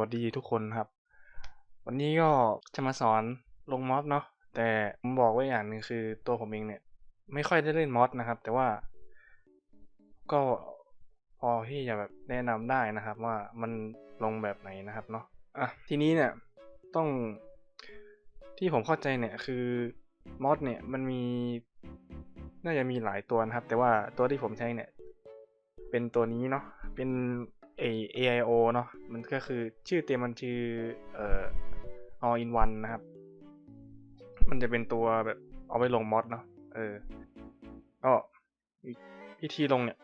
วัสดีทุกคนครับ วันนี้ก็จะมาสอนลงมอดเนาะแต่ผมบอกไว้อย่างหนึ่งคือตัวผมเองเนี่ย ไม่ค่อยได้เล่นมอดนะครับ แต่ว่า ก็พอที่จะแบบแนะนำได้นะครับ ว่ามันลงแบบไหนนะครับเนาะอะทีนี้เนี่ยต้องที่ผมเข้าใจเนี่ยคือมอดเนี่ยมันมีน่าจะมีหลายตัวนะครับ แต่ว่าตัวที่ผมใช้เนี่ย เป็นตัวนี้เนาะเป็น A AIO เนาะมันก็คือชื่อเต็มมันชื่อเอ่อ all in one นะครับ มันจะเป็นตัวแบบเอาไปลงมอดเนาะเออก็วิธีลงเนี่ย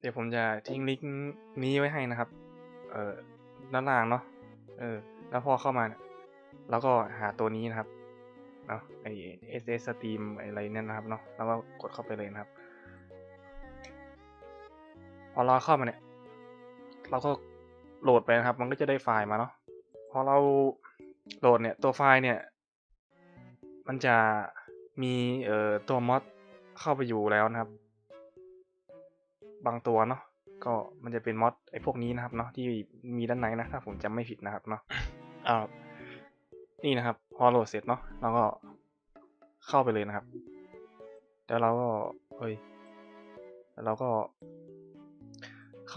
เดี๋ยวผมจะทิ้งลิงก์นี้ไว้ให้นะครับ เออด้านล่างเนาะเออ แล้วพอเข้ามาเนี่ยเราก็หาตัวนี้นะครับเนาะไอ SS Steam อะไรเนี่ยนะครับเนาะแล้วก็กดเข้าไปเลยนะครับพอเราเข้ามาเนี่ย เราก็โหลดไปนะครับ มันก็จะได้ไฟล์มาเนาะพอเราโหลดเนี่ยตัวไฟล์เนี่ย มันจะมีเอ่อตัวมอดเข้าไปอยู่แล้วนะครับ บางตัวเนาะก็มันจะเป็นมอดไอ้พวกนี้นะครับเนาะที่มีด้านในนะถ้าผมจำไม่ผิดนะครับเนาะอ่านี่นะครับ พอโหลดเสร็จเนาะเราก็เข้าไปเลยนะครับ แล้วเราก็เฮ้ยแล้วเราก็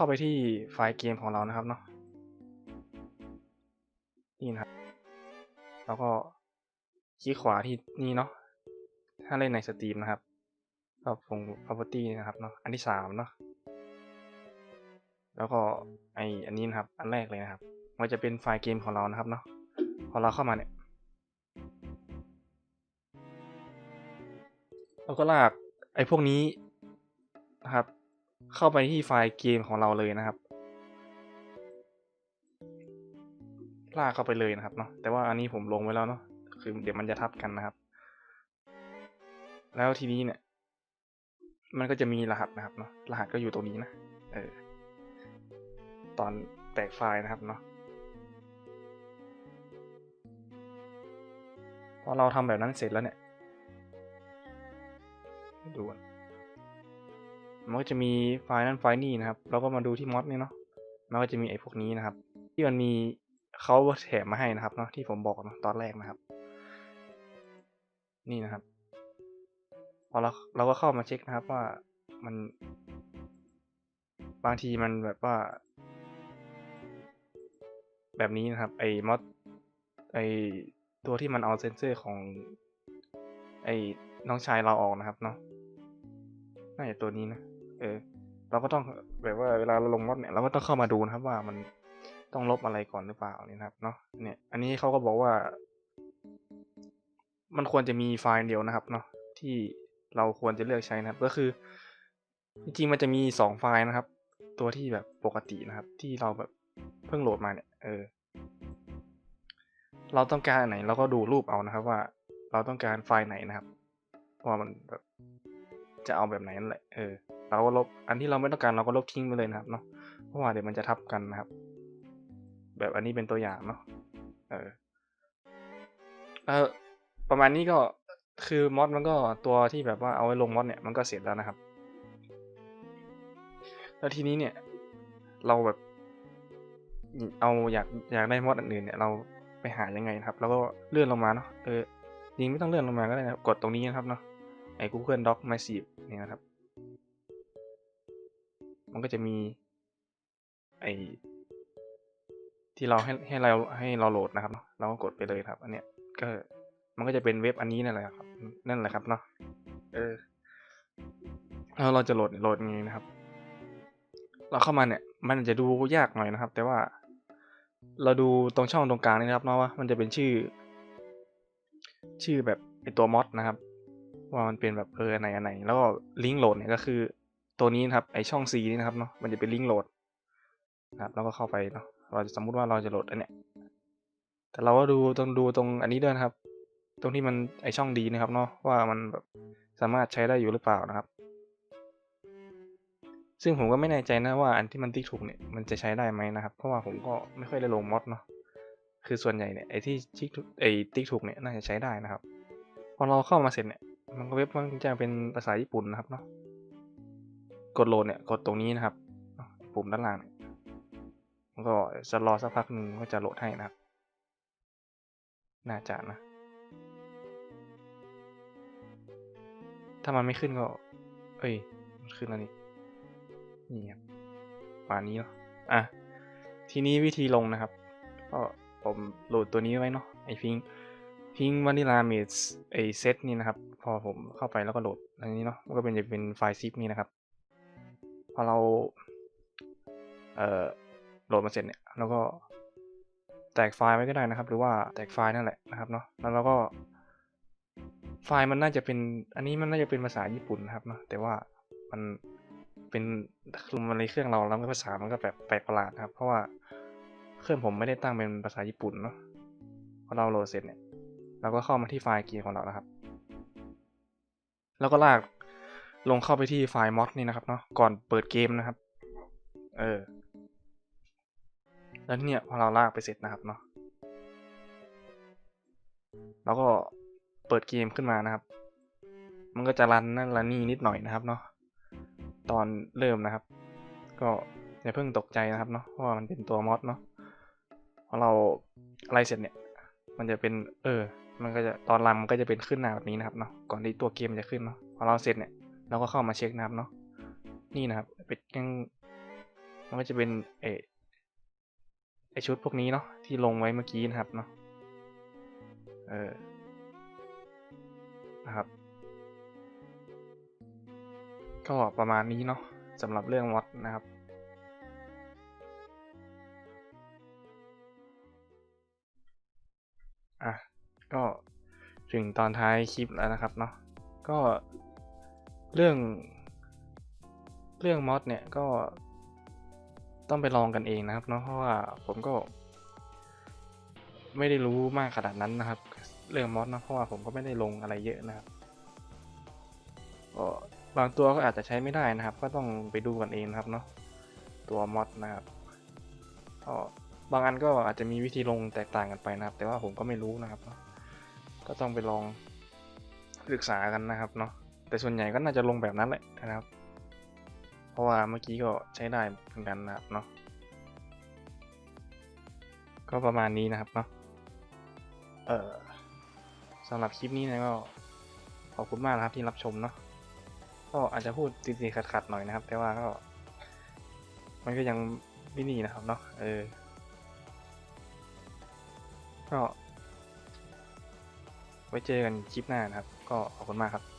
เข้าไปที่ไฟล์เกมของเรานะครับเนาะนี่นะครับแล้วก็คลิกขวาที่นี่เนาะถ้าเล่นในสตรีมนะครับก็ลง property นะครับเนาะอันที่สามเนาะแล้วก็ไออันนี้นะครับ อันแรกเลยนะครับ มันจะเป็นไฟล์เกมของเรานะครับเนาะพอเราเข้ามาเนี่ยเราก็ลากไอพวกนี้นะครับ เข้าไปที่ไฟล์เกมของเราเลยนะครับ ลากเข้าไปเลยนะครับเนาะแต่ว่าอันนี้ผมลงไว้แล้วเนาะคือเดี๋ยวมันจะทับกันนะครับ แล้วทีนี้เนี่ย มันก็จะมีรหัสนะครับเนาะรหัสก็อยู่ตรงนี้นะเออตอนแตกไฟล์นะครับเนาะพอเราทำแบบนั้นเสร็จแล้วเนี่ยดูกัน มันก็จะมีไฟล์นั้นไฟล์นี้นะครับ เราก็มาดูที่มอดนี่เนาะ มันก็จะมีไอ้พวกนี้นะครับ ที่มันมีเขาแถมมาให้นะครับเนาะที่ผมบอกเนาะตอนแรกนะครับ นี่นะครับ พอเราเราก็เข้ามาเช็คนะครับว่ามัน บางทีมันแบบว่า แบบนี้นะครับ ไอ้มอดไอ้ตัวที่มันเอาเซนเซอร์ของ ไอ้น้องชายเราออกนะครับเนาะน่าจะตัวนี้นะ เออ เราก็ต้องแบบว่าเวลาเราลงมอดเนี่ยเราก็ต้องเข้ามาดูนะครับว่ามันต้องลบอะไรก่อนหรือเปล่านี่นะครับเนาะเนี่ย อันนี้เขาก็บอกว่า มันควรจะมีไฟล์เดียวนะครับ เนาะที่เราควรจะเลือกใช้นะครับ ก็คือ จริงๆมันจะมีสองไฟล์นะครับ ตัวที่แบบปกตินะครับ ที่เราแบบเพิ่งโหลดมาเนี่ย เออ เราต้องการอันไหนเราก็ดูรูปเอานะครับ ว่าเราต้องการไฟล์ไหนนะครับว่ามันแบบจะเอาแบบไหนนั่นแหละ เออ เราก็ลบอันที่เราไม่ต้องการเราก็ลบทิ้งไปเลยนะครับเนาะเพราะว่าเดี๋ยวมันจะทับกันนะครับ แบบอันนี้เป็นตัวอย่างเนาะเออเออประมาณนี้ก็คือมอดมันก็ตัวที่แบบว่าเอาไว้ลงมอดเนี่ยมันก็เสร็จแล้วนะครับ แล้วทีนี้เนี่ย เราแบบเอาอยากอยากได้มอดอันอื่นเนี่ยเราไปหายังไงนะครับ แล้วก็เลื่อนลงมาเนาะเออจริงไม่ต้องเลื่อนลงมาก็ได้นะครับ กดตรงนี้นะครับเนาะไอ้ Google Doc Massive นี่นะครับ มันก็จะมีไอที่เราให้ให้เราให้เราโหลดนะครับเนาะเราก็กดไปเลยครับ อันเนี้ยก็มันก็จะเป็นเว็บอันนี้นั่นแหละครับ นั่นแหละครับเนาะเออแล้วเราจะโหลดโหลดยังไงนะครับ เราเข้ามาเนี่ย มันจะดูยากหน่อยนะครับ แต่ว่าเราดูตรงช่องตรงกลางนี่นะครับเนาะว่ามันจะเป็นชื่อ ชื่อแบบไอตัวมอดนะครับ ว่ามันเป็นแบบเอออันไหนอันไหน แล้วก็ลิงก์โหลดเนี่ยก็คือ ตัวนี้นะครับไอช่อง C นี่นะครับเนาะมันจะเป็นลิงก์โหลดนะครับแล้วก็เข้าไปเนาะเราจะสมมุติว่าเราจะโหลดอันเนี้ยแต่เราก็ดูต้องดูตรงอันนี้ด้วยนะครับ ตรงที่มันไอช่องดีนะครับเนาะว่ามันแบบสามารถใช้ได้อยู่หรือเปล่านะครับ ซึ่งผมก็ไม่แน่ใจนะว่าอันที่มันติ๊กถูกเนี่ยมันจะใช้ได้ไหมนะครับ เพราะว่าผมก็ไม่ค่อยได้ลงมอดเนาะคือส่วนใหญ่เนี่ยไอที่ติ๊กไอติ๊กถูกเนี่ยน่าจะใช้ได้นะครับ พอเราเข้ามาเสร็จเนี่ยมันก็เว็บมันจะเป็นภาษาญี่ปุ่นนะครับเนาะ กดโหลดเนี่ยกดตรงนี้นะครับ ปุ่มด้านล่างมันก็จะรอสักพักหนึ่งก็จะโหลดให้นะครับ น่าจะนะ ถ้ามันไม่ขึ้นก็ เอ้ยขึ้นแล้วนี่นี่ครับประมานี้เนาะอะทีนี้วิธีลงนะครับ ก็ผมโหลดตัวนี้ไว้เนาะไอพิงพิงวานิลาเมดไอเซตนี่นะครับ พอผมเข้าไปแล้วก็โหลดอันนี้เนาะมันก็เป็นจะเป็นไฟล์ซิปนี่นะครับ อเราเอ่อโหลดมาเสร็จเนี่ยเราก็แตกไฟล์ไว้ก็ได้นะครับ หรือว่าแตกไฟล์นั่นแหละนะครับเนาะแล้วเราก็ ไฟล์มันน่าจะเป็น อันนี้มันน่าจะเป็นภาษาญี่ปุ่นนะครับเนาะแต่ว่ามันเป็นคือมันในเครื่องเราแล้วภาษามันก็แบบแปลกประหลาดนะครับ เพราะว่าเครื่องผมไม่ได้ตั้งเป็นภาษาญี่ปุ่นเนาะพอเราโหลดเสร็จเนี่ยเราก็เข้ามาที่ไฟล์เกีของเรานะครับ แล้วก็ลาก ลงเข้าไปที่ไฟล์มอดนี่นะครับเนาะก่อนเปิดเกมนะครับ เออ แล้วเนี่ยพอเราลากไปเสร็จนะครับเนาะแล้วก็เปิดเกมขึ้นมานะครับ มันก็จะรันนั่นรันนี่นิดหน่อยนะครับเนาะตอนเริ่มนะครับ ก็อย่าเพิ่งตกใจนะครับเนาะเพราะว่ามันเป็นตัวมอดเนาะพอเราอะไรเสร็จเนี่ย มันจะเป็น เออ มันก็จะตอนรันมันก็จะเป็นขึ้นหน้าแบบนี้นะครับเนาะก่อนที่ตัวเกมจะขึ้นเนาะพอเราเสร็จเนี่ย เราก็เข้ามาเช็คนะครับเนาะนี่นะครับเป็นยังมันก็จะเป็นเอไอชุดพวกนี้เนาะที่ลงไว้เมื่อกี้นะครับเนาะเออนะครับ ก็ประมาณนี้เนาะสำหรับเรื่องมอดนะครับอะก็ถึงตอนท้ายคลิปแล้วนะครับเนาะก็ เรื่องเรื่องมอดเนี่ยก็ต้องไปลองกันเองนะครับเนาะเพราะว่าผมก็ ไม่ได้รู้มากขนาดนั้นนะครับ เรื่องมอดนะเพราะว่าผมก็ไม่ได้ลงอะไรเยอะนะครับก็บางตัวก็อาจจะใช้ไม่ได้นะครับ ก็ต้องไปดูกันเองนะครับเนาะตัวมอดนะครับก็บางอันก็อาจจะมีวิธีลงแตกต่างกันไปนะครับ แต่ว่าผมก็ไม่รู้นะครับ ก็ต้องไปลองศึกษากันนะครับเนาะ แต่ส่วนใหญ่ก็น่าจะลงแบบนั้นแหละนะครับ เพราะว่าเมื่อกี้ก็ใช้ได้เหมือนกันนะครับเนาะก็ประมาณนี้นะครับเนาะเออสำหรับคลิปนี้นะก็ขอบคุณมากนะครับที่รับชมเนาะก็อาจจะพูดติดๆขัดๆหน่อยนะครับ แต่ว่าก็ มันก็ยังไม่นี่นะครับเนาะเออก็ไว้เจอกันคลิปหน้านะครับ ก็ขอบคุณมากครับ